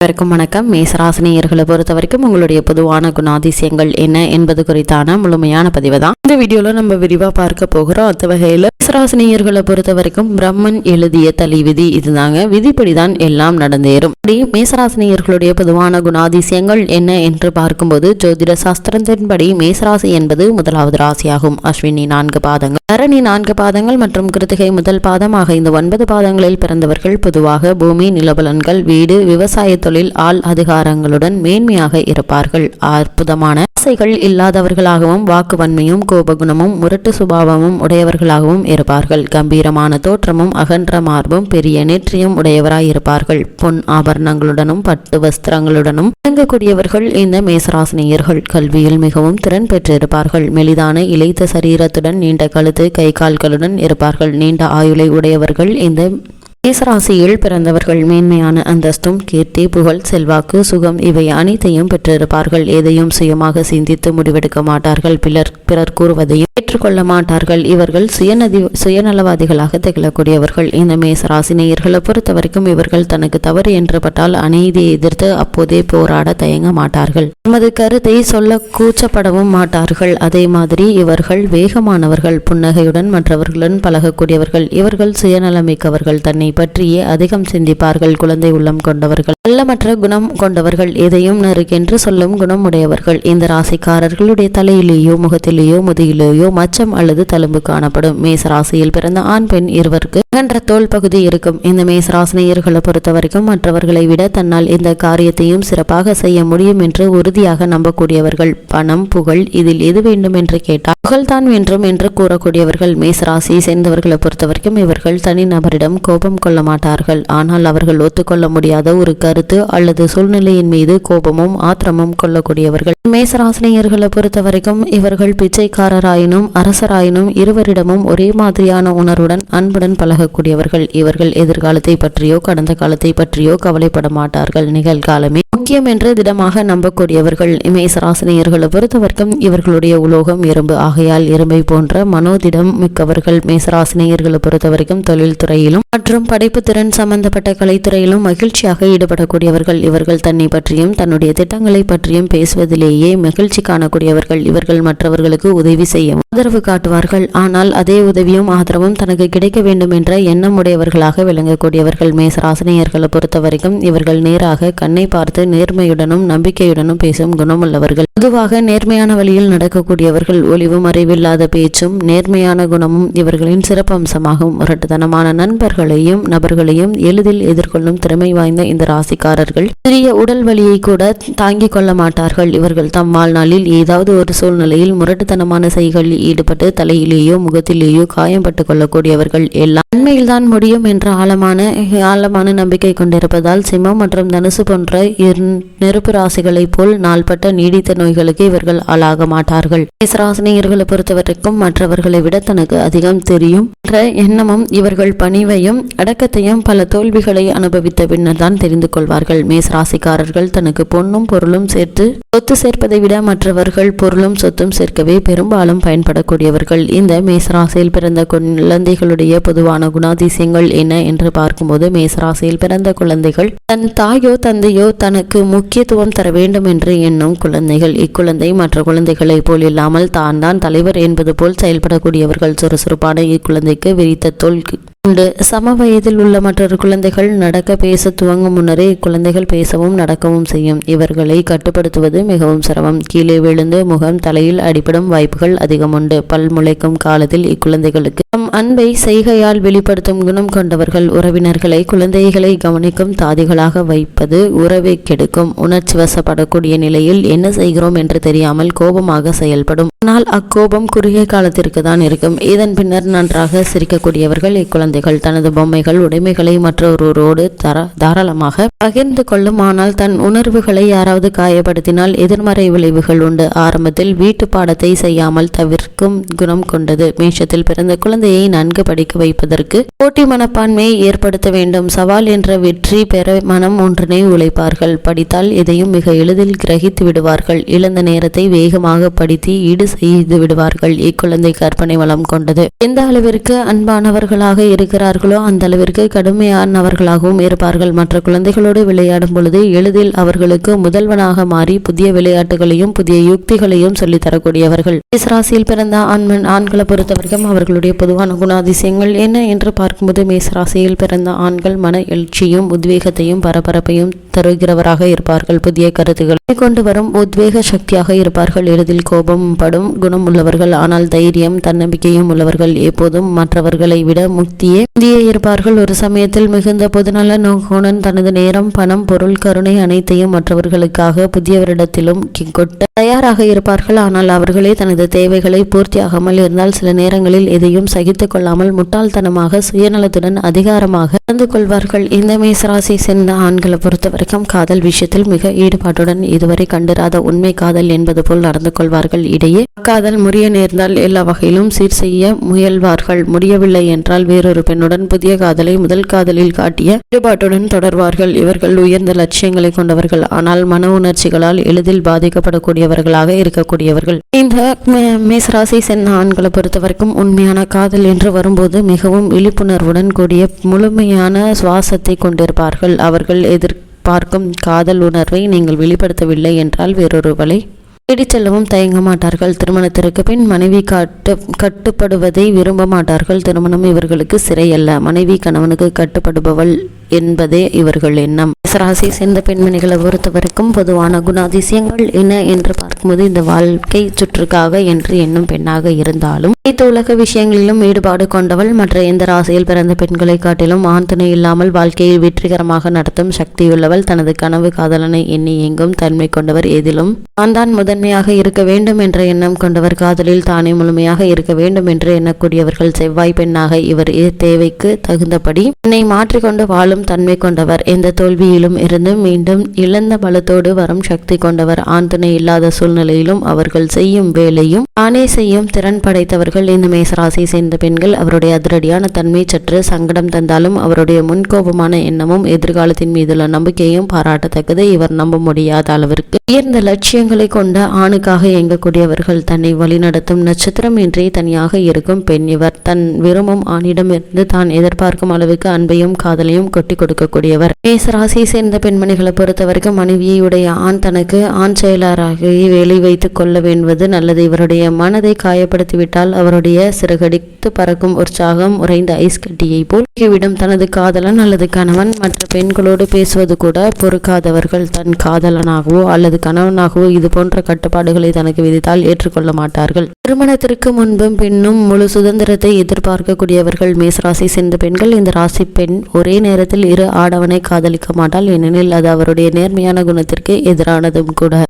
அனைவருக்கும் வணக்கம். மேசராசினியர்களை பொறுத்த வரைக்கும் உங்களுடைய பொதுவான குணாதிசயங்கள் என்ன என்பது குறித்தான முழுமையான பதிவு தான் இந்த வீடியோல நம்ம விரிவா பார்க்க போகிறோம். அந்த வகையில மேசராசினியர்களை பொறுத்த வரைக்கும் பிரம்மன் எழுதிய தலி விதி இதுதாங்க. விதிப்படிதான் எல்லாம் நடந்தேறும். அப்படி மேசராசினியர்களுடைய பொதுவான குணாதிசயங்கள் என்ன என்று பார்க்கும்போது ஜோதிட சாஸ்திரத்தின்படி மேசராசி என்பது முதலாவது ராசியாகும். அஸ்வினி நான்கு பாதங்கள் தரணி நான்கு பாதங்கள் மற்றும் கிருத்திகை முதல் பாதமாக இந்த ஒன்பது பாதங்களில் பிறந்தவர்கள் பொதுவாக பூமி நிலபலன்கள் வீடு விவசாயத்தை தொழில் ஆள் அதிகாரங்களுடன் மேன்மையாக இருப்பார்கள். அற்புதமான ஆசைகள் இல்லாதவர்களாகவும் வாக்குவன்மையும் கோபகுணமும் முரட்டு சுபாவமும் உடையவர்களாகவும் இருப்பார்கள். கம்பீரமான தோற்றமும் அகன்ற மார்பும் பெரிய நெற்றியும் உடையவராய் இருப்பார்கள் பொன் ஆபரணங்களுடனும் பட்டு வஸ்திரங்களுடனும் விளங்கக்கூடியவர்கள் இந்த மேசராசினியர்கள். கல்வியில் மிகவும் திறன் பெற்றிருப்பார்கள். மெலிதான இழைத்த சரீரத்துடன் நீண்ட கழுத்து கை கால்களுடன் இருப்பார்கள். நீண்ட ஆயுளை உடையவர்கள் இந்த மேசராசியில் பிறந்தவர்கள் மேன்மையான அந்தஸ்தும் கீர்த்தி புகழ் செல்வாக்கு சுகம் இவை அனைத்தையும் பெற்றிருப்பார்கள். எதையும் சுயமாக சிந்தித்து முடிவெடுக்க மாட்டார்கள். பிறர் பிறர் கூறுவதையும் ஏற்றுக்கொள்ள மாட்டார்கள். இவர்கள் சுயநதி சுயநலவாதிகளாக திகழக்கூடியவர்கள். இந்த மேசராசினியர்களை பொறுத்த வரைக்கும் இவர்கள் தனக்கு தவறு என்று பட்டால் அநீதியை எதிர்த்து அப்போதே போராட தயங்க மாட்டார்கள். தமது கருத்தை சொல்ல கூச்சப்படவும் மாட்டார்கள். அதே மாதிரி இவர்கள் வேகமானவர்கள் புன்னகையுடன் மற்றவர்களுடன் பழகக்கூடியவர்கள். இவர்கள் சுயநலமிக்கவர்கள். தன்னை பற்றியே அதிகம் சிந்திப்பார்கள் குழந்தை உள்ளம் கொண்டவர்கள். நல்லமற்ற குணம் கொண்டவர்கள் எதையும் நறுக்கென்று சொல்லும் குணம் உடையவர்கள் இந்த ராசிக்காரர்களுடைய தலையிலேயோ முகத்திலேயோ முதுகிலேயோ மச்சம் அல்லது தழும்பு காணப்படும். மேச ராசியில் பிறந்த ஆண் பெண் இருவருக்கு அகன்ற தோல் பகுதி இருக்கும். இந்த மேச ராசினியர்களை பொறுத்த வரைக்கும் மற்றவர்களை விட தன்னால் இந்த காரியத்தையும் சிறப்பாக செய்ய முடியும் என்று உறுதியாக நம்பக்கூடியவர்கள். பணம் புகழ் இதில் எது வேண்டும் என்று கேட்டால் புகழ்தான் வேண்டும் என்று கூறக்கூடியவர்கள். மேசராசியை சேர்ந்தவர்களை பொறுத்த வரைக்கும் இவர்கள் தனிநபரிடம் கோபம் கொள்ள மாட்டார்கள் ஆனால் அவர்கள் ஒத்துக்கொள்ள முடியாத ஒரு கருத்து அல்லது சூழ்நிலையின் மீது கோபமும் ஆத்திரமும் கொள்ளக்கூடியவர்கள். மேசராசினியர்களை பொறுத்த வரைக்கும் இவர்கள் பிச்சைக்காரராயினும் அரசராயினும் இருவரிடமும் ஒரே மாதிரியான உணர்வுடன் அன்புடன் பழகக்கூடியவர்கள். இவர்கள் எதிர்காலத்தை பற்றியோ கடந்த காலத்தை பற்றியோ கவலைப்பட மாட்டார்கள் நிகழ்காலமே முக்கியம் என்று திடமாக நம்பக்கூடியவர்கள் மேசராசினியர்களை பொறுத்தவரைக்கும் இவர்களுடைய உலோகம் இரும்பு. ஆகையால் இரும்பை போன்ற மனோதிடம் மிக்கவர்கள் மேசராசினியர்களை பொறுத்தவரைக்கும் தொழில் தொழில்துறையிலும் மற்றும் படைப்பு திறன் சம்பந்தப்பட்ட கலைத்துறையிலும் மகிழ்ச்சியாக ஈடுபடக்கூடியவர்கள். இவர்கள் தன்னை பற்றியும் தன்னுடைய திட்டங்களை பற்றியும் பேசுவதிலேயே மகிழ்ச்சி காணக்கூடியவர்கள். இவர்கள் மற்றவர்களுக்கு உதவி செய்யும் ஆதரவு காட்டுவார்கள். ஆனால் அதே உதவியும் ஆதரவும் தனக்கு கிடைக்க வேண்டும் என்ற எண்ணம் உடையவர்களாக விளங்கக்கூடியவர்கள். மேசராசினியர்களை பொறுத்தவரைக்கும் இவர்கள் நேராக கண்ணை பார்த்து நேர்மையுடனும் நம்பிக்கையுடனும் பேசும் குணமுள்ளவர்கள். பொதுவாக நேர்மையான வழியில் நடக்கக்கூடியவர்கள் ஒளிவு மறைவில்லாத பேச்சும் நேர்மையான குணமும் இவர்களின் சிறப்பம்சமாகும். முரட்டுத்தனமான நண்பர்களையும் நபர்களையும் எளிதில் எதிர்கொள்ளும் திறமை வாய்ந்த இந்த ராசிக்காரர்கள் சிறிய உடல் வலியை கூட தாங்கிக் கொள்ள மாட்டார்கள். இவர்கள் தம் வாழ்நாளில் ஏதாவது ஒரு சூழ்நிலையில் முரட்டுத்தனமான செய்களில் ஈடுபட்டு தலையிலேயோ முகத்திலேயோ காயம்பட்டு கொள்ளக்கூடியவர்கள் எல்லாம் நன்மையில்தான் முடியும் என்ற ஆழமான ஆழமான நம்பிக்கை கொண்டிருப்பதால் சிம்மம் மற்றும் தனுசு போன்ற நெருப்பு ராசிகளைப் போல் நாள்பட்ட நீடித்த நோய்களுக்கு இவர்கள் ஆளாக மாட்டார்கள். மேசராசினியர்களை பொறுத்தவரைக்கும் மற்றவர்களை விட தனக்கு அதிகம் தெரியும். என்ற எண்ணமும் இவர்கள் பணிவையும் அடக்கத்தையும் பல தோல்விகளை அனுபவித்த பின்னர் தான் தெரிந்து கொள்வார்கள். மேசராசிக்காரர்கள் தனக்கு பொன்னும் பொருளும் சேர்த்து சொத்து சேர்ப்பதை விட மற்றவர்கள் பொருளும் சொத்தும் சேர்க்கவே பெரும்பாலும் பயன்படக்கூடியவர்கள். இந்த மேசராசியில் பிறந்த குழந்தைகளுடைய பொதுவான குணாதிசயங்கள் என்ன என்று பார்க்கும்போது மேசராசியில் பிறந்த குழந்தைகள் தன் தாயோ தந்தையோ தனக்கு முக்கியத்துவம் தர வேண்டும் என்று எண்ணும் குழந்தைகள். இக்குழந்தை மற்ற குழந்தைகளைப் போல் இல்லாமல் தான் தான் தலைவர் என்பது போல் செயல்படக்கூடியவர்கள். சுறுசுறுப்பான இக்குழந்தைக்கு விரித்த தோல் உண்டு. சம வயதில் உள்ள மற்றொரு குழந்தைகள் நடக்க பேச துவங்கும் முன்னரே இக்குழந்தைகள் பேசவும் நடக்கவும் செய்யும். இவர்களை கட்டுப்படுத்துவது மிகவும் சிரமம். கீழே விழுந்து முகம் தலையில் அடிபடும் வாய்ப்புகள் அதிகம் உண்டு. பல் முளைக்கும் காலத்தில் இக்குழந்தைகளுக்கு தம் அன்பை செய்கையால் வெளிப்படுத்தும் குணம் கொண்டவர்கள் உறவினர்களை குழந்தைகளை கவனிக்கும் தாதிகளாக வைப்பது உறவை கெடுக்கும். உணர்ச்சி வசப்படக்கூடிய நிலையில் என்ன செய்கிறோம் என்று தெரியாமல் கோபமாக செயல்படும். ஆனால் அக்கோபம் குறுகிய காலத்திற்கு தான் இருக்கும். இதன் பின்னர் நன்றாக சிரிக்கக்கூடியவர்கள் குழந்தைகள் தனது பொம்மைகள் உடைமைகளை மற்றொருவரோடு தர தாராளமாக பகிர்ந்து கொள்ளும் ஆனால் தன் உணர்வுகளை யாராவது காயப்படுத்தினால் எதிர்மறை விளைவுகள் உண்டு. ஆரம்பத்தில் வீட்டு பாடத்தை செய்யாமல் தவிர்க்கும் குணம் கொண்டது. மேஷத்தில் பிறந்த குழந்தையை நன்கு படிக்க வைப்பதற்கு போட்டி மனப்பான்மையை ஏற்படுத்த வேண்டும். சவால் என்ற வெற்றி பெற மனம் ஒன்றினை உழைப்பார்கள். படித்தால் எதையும் மிக எளிதில் கிரகித்து விடுவார்கள். இழந்த நேரத்தை வேகமாக படித்து ஈடு செய்து விடுவார்கள். இக்குழந்தை கற்பனை வளம் கொண்டது. எந்த அளவிற்கு அன்பானவர்களாக இருக்கிறார்களோ அந்த அளவிற்கு கடுமையானவர்களாகவும் இருப்பார்கள். மற்ற குழந்தைகளோடு விளையாடும் பொழுது எளிதில் அவர்களுக்கு முதல்வனாக மாறி புதிய விளையாட்டுகளையும் புதிய யுக்திகளையும் சொல்லித்தரக்கூடியவர்கள் மேசராசியில் பிறந்த ஆண்மன் ஆண்களை பொறுத்தவரைக்கும் அவர்களுடைய பொதுவான குணாதிசயங்கள் என்ன என்று பார்க்கும்போது மேசராசியில் பிறந்த ஆண்கள் மன எழுச்சியும் உத்வேகத்தையும் பரபரப்பையும் தருகிறவராக இருப்பார்கள். புதிய கருத்துக்களை கொண்டு வரும் உத்வேக சக்தியாக இருப்பார்கள். எளிதில் கோபம் படும் குணம் உள்ளவர்கள் ஆனால் தைரியம் தன்னம்பிக்கையும் உள்ளவர்கள். எப்போதும் மற்றவர்களை விட முக்தி முக்தியே இந்திய இருப்பார்கள் ஒரு சமயத்தில் மிகுந்த பொதுநல நோக்குடன் தனது நேரம் பணம் பொருள் கருணை அனைத்தையும் மற்றவர்களுக்காக புதியவரிடத்திலும் கொட்ட தயாராக இருப்பார்கள். ஆனால் அவர்களே தனது தேவைகளை பூர்த்தியாகாமல் இருந்தால் சில நேரங்களில் எதையும் சகித்துக் கொள்ளாமல் முட்டாள்தனமாக சுயநலத்துடன் அதிகாரமாக நடந்து கொள்வார்கள். இந்த மேசராசி சேர்ந்த ஆண்களை பொறுத்த வரைக்கும் காதல் விஷயத்தில் மிக ஈடுபாட்டுடன் இதுவரை கண்டிராத உண்மை காதல் என்பது போல் நடந்து கொள்வார்கள். இடையே காதல் முறிய நேர்ந்தால் எல்லா வகையிலும் சீர் செய்ய முயல்வார்கள். முடியவில்லை என்றால் வேறொரு பெண்ணுடன் புதிய காதலை முதல் காதலில் காட்டிய ஈடுபாட்டுடன் தொடர்வார்கள். இவர்கள் உயர்ந்த லட்சியங்களை கொண்டவர்கள். ஆனால் மன உணர்ச்சிகளால் எளிதில் பாதிக்கப்படக்கூடியவர்களாக இருக்கக்கூடியவர்கள். இந்த மேசராசி சென்ன ஆண்களை பொறுத்தவரைக்கும் உண்மையான காதல் என்று வரும்போது மிகவும் விழிப்புணர்வுடன் கூடிய முழுமையான சுவாசத்தை கொண்டிருப்பார்கள். அவர்கள் எதிர்பார்க்கும் காதல் உணர்வை நீங்கள் வெளிப்படுத்தவில்லை என்றால் வேறொருவரை தேடிச் செல்லவும் தயங்க மாட்டார்கள். திருமணத்திற்கு பின் மனைவி காட்டு கட்டுப்படுவதை விரும்ப மாட்டார்கள். திருமணம் இவர்களுக்கு சிறையல்ல. மனைவி கணவனுக்கு கட்டுப்படுபவள் என்பதே இவர்கள் எண்ணம். ராசி சேர்ந்த பெண்மணிகளை பொறுத்தவரைக்கும் பொதுவான குணாதிசயங்கள் என்ன என்று பார்க்கும்போது இந்த வாழ்க்கை சுற்றுக்காக என்று எண்ணும் பெண்ணாக இருந்தாலும் அனைத்து உலக விஷயங்களிலும் ஈடுபாடு கொண்டவள் மற்ற எந்த ராசியில் பிறந்த பெண்களை காட்டிலும் ஆண் துணை இல்லாமல் வாழ்க்கையை வெற்றிகரமாக நடத்தும் சக்தியுள்ளவள். தனது கனவு காதலனை எண்ணி இயங்கும் தன்மை கொண்டவர் எதிலும் தான் தான் முதன்மையாக இருக்க வேண்டும் என்ற எண்ணம் கொண்டவர் காதலில் தானே முழுமையாக இருக்க வேண்டும் என்று எண்ணக்கூடியவர்கள் செவ்வாய் பெண்ணாக இவர் இ- தேவைக்கு தகுந்தபடி என்னை மாற்றிக்கொண்டு வாழும் தன்மை கொண்டவர். எந்த தோல்வியிலும் இருந்து மீண்டும் இழந்த பலத்தோடு வரும் சக்தி கொண்டவர். ஆண் துணை இல்லாத சூழ்நிலையிலும் அவர்கள் செய்யும் வேலையும் தானே செய்யும் திறன் படைத்தவர்கள் இந்த மேசராசியை சேர்ந்த பெண்கள். அவருடைய அதிரடியான தன்மை சற்று சங்கடம் தந்தாலும் அவருடைய முன்கோபமான எண்ணமும் எதிர்காலத்தின் மீதுள்ள நம்பிக்கையும் பாராட்டத்தக்கது. இவர் நம்ப முடியாத அளவிற்கு உயர்ந்த லட்சியங்களை கொண்ட ஆணுக்காக இயங்கக்கூடியவர்கள் தன்னை வழிநடத்தும் நட்சத்திரம் இன்றி தனியாக இருக்கும் பெண். இவர் தன் விரும்பும் ஆணிடமிருந்து தான் எதிர்பார்க்கும் அளவுக்கு அன்பையும் காதலையும் கொட்டி கொடுக்கக்கூடியவர். மேசராசியை சேர்ந்த பெண்மணிகளை பொறுத்தவரைக்கும் மனைவியுடைய ஆண் தனக்கு ஆண் செயலராக வேலை வைத்து கொள்ள வேண்டுவது நல்லது. இவருடைய மனதை காயப்படுத்திவிட்டால் அவருடைய சிறகடித்து பறக்கும் உற்சாகம் உறைந்த ஐஸ் கட்டியை போல் விடும் தனது காதலன் அல்லது கணவன் மற்ற பெண்களோடு பேசுவது கூட பொறுக்காதவர்கள் தன் காதலனாகவோ அல்லது கணவனாகவோ இது போன்ற கட்டுப்பாடுகளை தனக்கு விதித்தால் ஏற்றுக்கொள்ள மாட்டார்கள். திருமணத்திற்கு முன்பும் பின்னும் முழு சுதந்திரத்தை எதிர்பார்க்கக்கூடியவர்கள் மேசராசி சேர்ந்த பெண்கள். இந்த ராசி பெண் ஒரே நேரத்தில் இரு ஆடவனை காதலிக்க மாட்டாள். ஏனெனில் அது அவருடைய நேர்மையான குணத்திற்கு எதிரானதும் கூட.